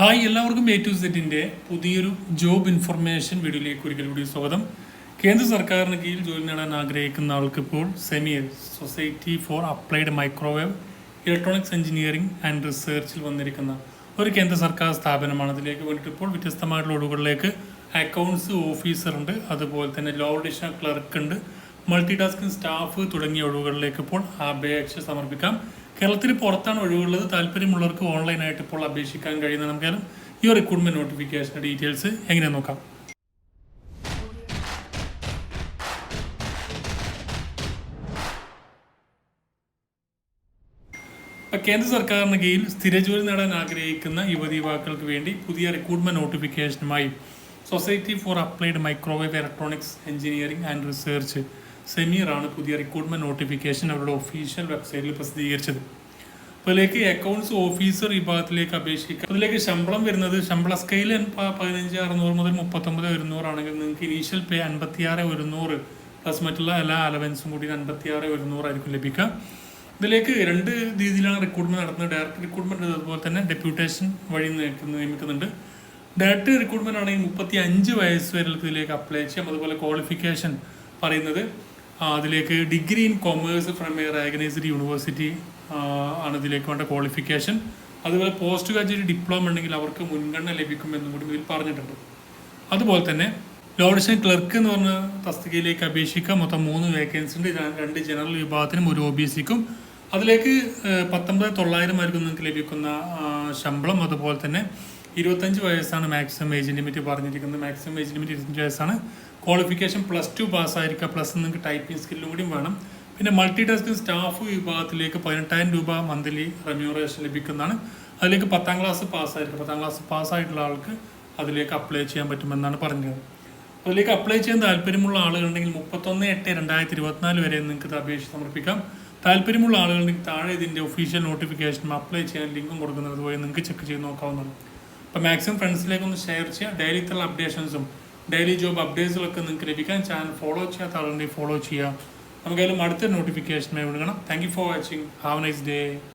Hi എല്ലാവർക്കും A to സെറ്റിന്റെ പുതിയൊരു ജോബ് ഇൻഫർമേഷൻ വീഡിയോയിലേക്ക് ഒരിക്കൽ കൂടി സ്വാഗതം. കേന്ദ്ര സർക്കാരിന് കീഴിൽ ജോലി നേടാൻ ആഗ്രഹിക്കുന്ന ആൾക്ക് ഇപ്പോൾ SAMEER society for applied microwave electronics engineering and റിസർച്ചിൽ വന്നിരിക്കുന്ന ഒരു കേന്ദ്ര സർക്കാർ സ്ഥാപനമാണ്. അതിലേക്ക് വേണ്ടിയിട്ട് ഇപ്പോൾ വ്യത്യസ്തമായിട്ടുള്ള ഒഴിവുകളിലേക്ക് അക്കൗണ്ട്സ് ഓഫീസർ ഉണ്ട്. അതുപോലെ തന്നെ ലോ ഡിഷൻ ക്ലർക്ക് ഉണ്ട്. മൾട്ടി ടാസ്കിംഗ് സ്റ്റാഫ് തുടങ്ങിയ ഒഴിവുകളിലേക്ക് ഇപ്പോൾ അപേക്ഷ സമർപ്പിക്കാം. കേരളത്തിന് പുറത്താണ് ഒഴിവുള്ളത്. താല്പര്യമുള്ളവർക്ക് ഓൺലൈനായിട്ട് ഇപ്പോൾ അപേക്ഷിക്കാൻ കഴിയുന്ന നമുക്കാലും ഈ റിക്രൂട്ട്മെന്റ് നോട്ടിഫിക്കേഷൻ ഡീറ്റെയിൽസ് എങ്ങനെ നോക്കാം? കേന്ദ്ര സർക്കാരിന് കീഴിൽ സ്ഥിര ജോലി നേടാൻ ആഗ്രഹിക്കുന്ന യുവതി യുവാക്കൾക്ക് വേണ്ടി പുതിയ recruitment നോട്ടിഫിക്കേഷനുമായി society for applied microwave electronics engineering and research SAMEER ആണ് പുതിയ റിക്രൂട്ട്മെന്റ് നോട്ടിഫിക്കേഷൻ അവരുടെ ഒഫീഷ്യൽ വെബ്സൈറ്റിൽ പ്രസിദ്ധീകരിച്ചത്. അതിലേക്ക് അക്കൗണ്ട്സ് ഓഫീസർ വിഭാഗത്തിലേക്ക് അപേക്ഷിക്കാം. അതിലേക്ക് ശമ്പളം വരുന്നത് ശമ്പള സ്കെയിൽ പതിനഞ്ച് അറുന്നൂറ് മുതൽ മുപ്പത്തൊമ്പത് ഒരുന്നൂറാണെങ്കിൽ നിങ്ങൾക്ക് ഇനീഷ്യൽ പേ അൻപത്തി ആറ് ഒരുന്നൂറ് പ്ലസ് മറ്റുള്ള എല്ലാ അലവൻസും കൂടി അൻപത്തി ആറ് ഒരുന്നൂറായിരിക്കും ലഭിക്കുക. ഇതിലേക്ക് രണ്ട് രീതിയിലാണ് റിക്രൂട്ട്മെന്റ് നടത്തുന്നത്. ഡയറക്റ്റ് റിക്രൂട്ട്മെന്റ് അതുപോലെ തന്നെ ഡെപ്യൂട്ടേഷൻ വഴി നിയമിക്കുന്ന- നിയമിക്കുന്നുണ്ട്. ഡയറക്റ്റ് റിക്രൂട്ട്മെന്റ് ആണെങ്കിൽ മുപ്പത്തി അഞ്ച് വയസ്സ് വരെ ഇതിലേക്ക് അപ്ലൈ ചെയ്യാം. അതുപോലെ ക്വാളിഫിക്കേഷൻ പറയുന്നത് അതിലേക്ക് degree in commerce from a recognised university ആണ് ഇതിലേക്ക് വേണ്ട ക്വാളിഫിക്കേഷൻ അതുപോലെ പോസ്റ്റ് ഗ്രാജുവേറ്റ് ഡിപ്ലോമ ഉണ്ടെങ്കിൽ അവർക്ക് മുൻഗണന ലഭിക്കുമെന്നും കൂടി ഇതിൽ പറഞ്ഞിട്ടുണ്ട്. അതുപോലെ തന്നെ ലോഡിഷൻ ക്ലർക്ക് എന്ന് പറഞ്ഞ തസ്തികയിലേക്ക് അപേക്ഷിക്കുക മൊത്തം മൂന്ന് വേക്കൻസി ഉണ്ട്. രണ്ട് ജനറൽ വിഭാഗത്തിനും ഒരു ഒ ബി സിക്കും അതിലേക്ക് പത്തൊമ്പത് തൊള്ളായിരം ആയിരിക്കും നിങ്ങൾക്ക് ലഭിക്കുന്ന ശമ്പളം. അതുപോലെ തന്നെ ഇരുപത്തഞ്ച് വയസ്സാണ് മാക്സിമം ഏജ് ലിമിറ്റ് പറഞ്ഞിരിക്കുന്നത്. മാക്സിമം ഏജ് ലിമിറ്റ് ഇരുപത്തഞ്ച് വയസ്സാണ്. ക്വാളിഫിക്കേഷൻ പ്ലസ് ടു പാസ്സായിരിക്കുക പ്ലസ് നിങ്ങൾക്ക് ടൈപ്പിംഗ് സ്കില്ലും കൂടിയും വേണം. പിന്നെ മൾട്ടി ടാസ്കിംഗ് സ്റ്റാഫ് വിഭാഗത്തിലേക്ക് പതിനെട്ടായിരം രൂപ മന്ത്ലി റെമ്യൂറേഷൻ ലഭിക്കുന്നതാണ്. അതിലേക്ക് പത്താം ക്ലാസ് പാസ്സായിരിക്കും പത്താം ക്ലാസ് പാസ്സായിട്ടുള്ള ആൾക്ക് അതിലേക്ക് അപ്ലൈ ചെയ്യാൻ പറ്റുമെന്നാണ് പറഞ്ഞത്. അതിലേക്ക് അപ്ലൈ ചെയ്യാൻ താല്പര്യമുള്ള ആളുകളുണ്ടെങ്കിൽ മുപ്പത്തൊന്ന് എട്ട് രണ്ടായിരത്തി ഇരുപത്തിനാല് വരെ നിങ്ങൾക്ക് അപേക്ഷ സമർപ്പിക്കാം. താല്പര്യമുള്ള ആളുകളുണ്ടെങ്കിൽ താഴെ ഇതിന്റെ ഒഫീഷ്യൽ നോട്ടിഫിക്കേഷനും അപ്ലൈ ചെയ്യാൻ ലിങ്കും കൊടുക്കുന്നത് അതുവഴി നിങ്ങൾക്ക് ചെക്ക് ചെയ്ത് നോക്കാവുന്നതാണ്. അപ്പോൾ മാക്സിമം ഫ്രണ്ട്സിലേക്ക് ഒന്ന് ഷെയർ ചെയ്യുക ഡെയിലി ഇത്തരം അപ്ഡേഷൻസും ഡെയിലി ജോബ് അപ്ഡേറ്റ്സുകളൊക്കെ നിങ്ങൾക്ക് ലഭിക്കാൻ ചാനൽ ഫോളോ ചെയ്യാത്ത ആളുണ്ടെങ്കിൽ ഫോളോ ചെയ്യുക നമുക്കതിലും അടുത്ത നോട്ടിഫിക്കേഷനായി വിടുകണം thank you for watching have nice day